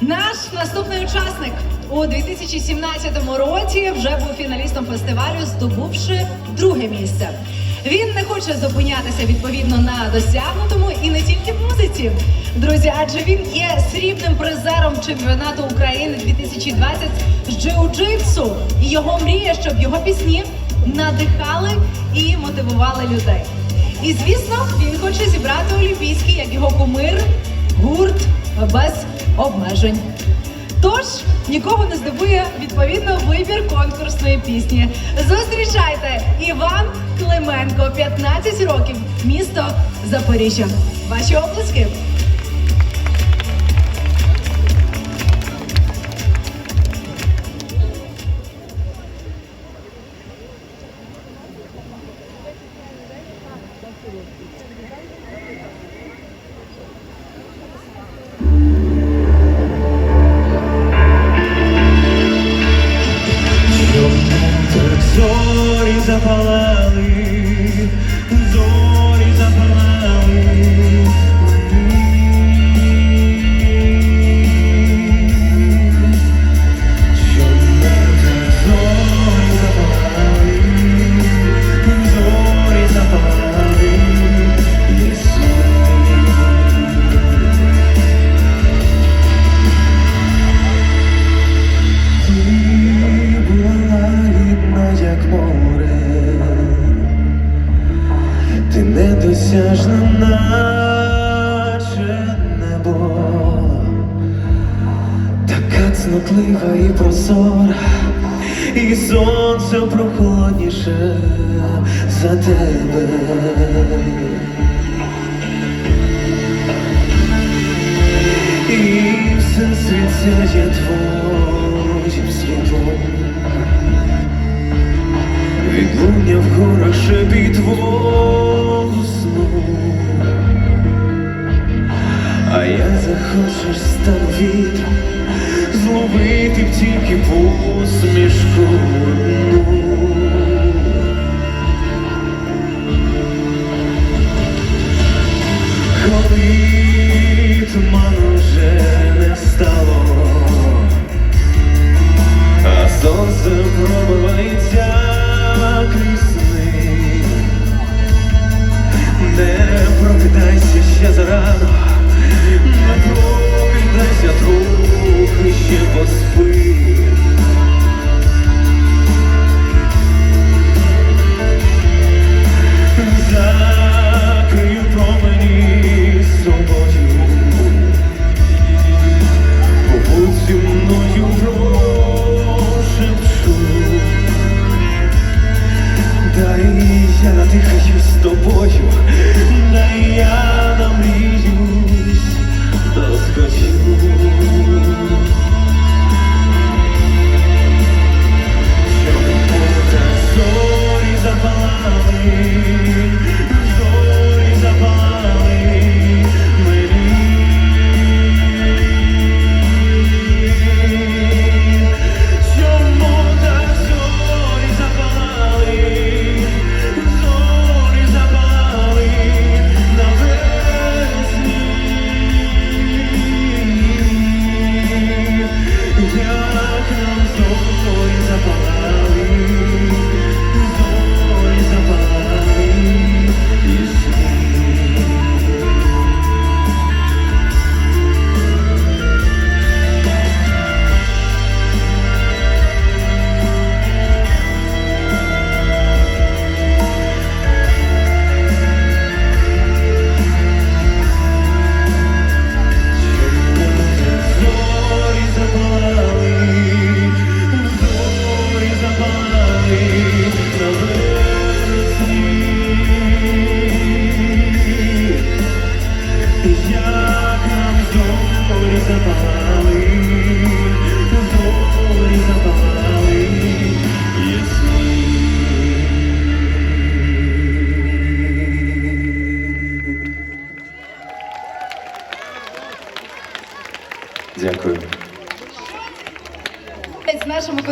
Наш наступний учасник у 2017 році вже був фіналістом фестивалю, здобувши друге місце. Він не хоче зупинятися відповідно на досягнутому і не тільки в музиці. Друзі, адже він є срібним призером чемпіонату України 2020 з джиу-джитсу. І його мрія, щоб його пісні надихали і мотивували людей. І звісно, він хоче зібрати олімпійський, як його кумир, гурт без обмежень. Тож нікого не здивує відповідно вибір конкурсної пісні. Зустрічайте Іван Клименко, 15 років, місто Запоріжжя. Ваші оплески. Недосяжна, наче небо, така цнотлива і прозора, і сонце прохолодніше за тебе. І все світ сяє твоїм світлом. Відлуння в горах шепіт твого я захочеш стану вітром Зловити тільки посмішку одну Дякую. З нашому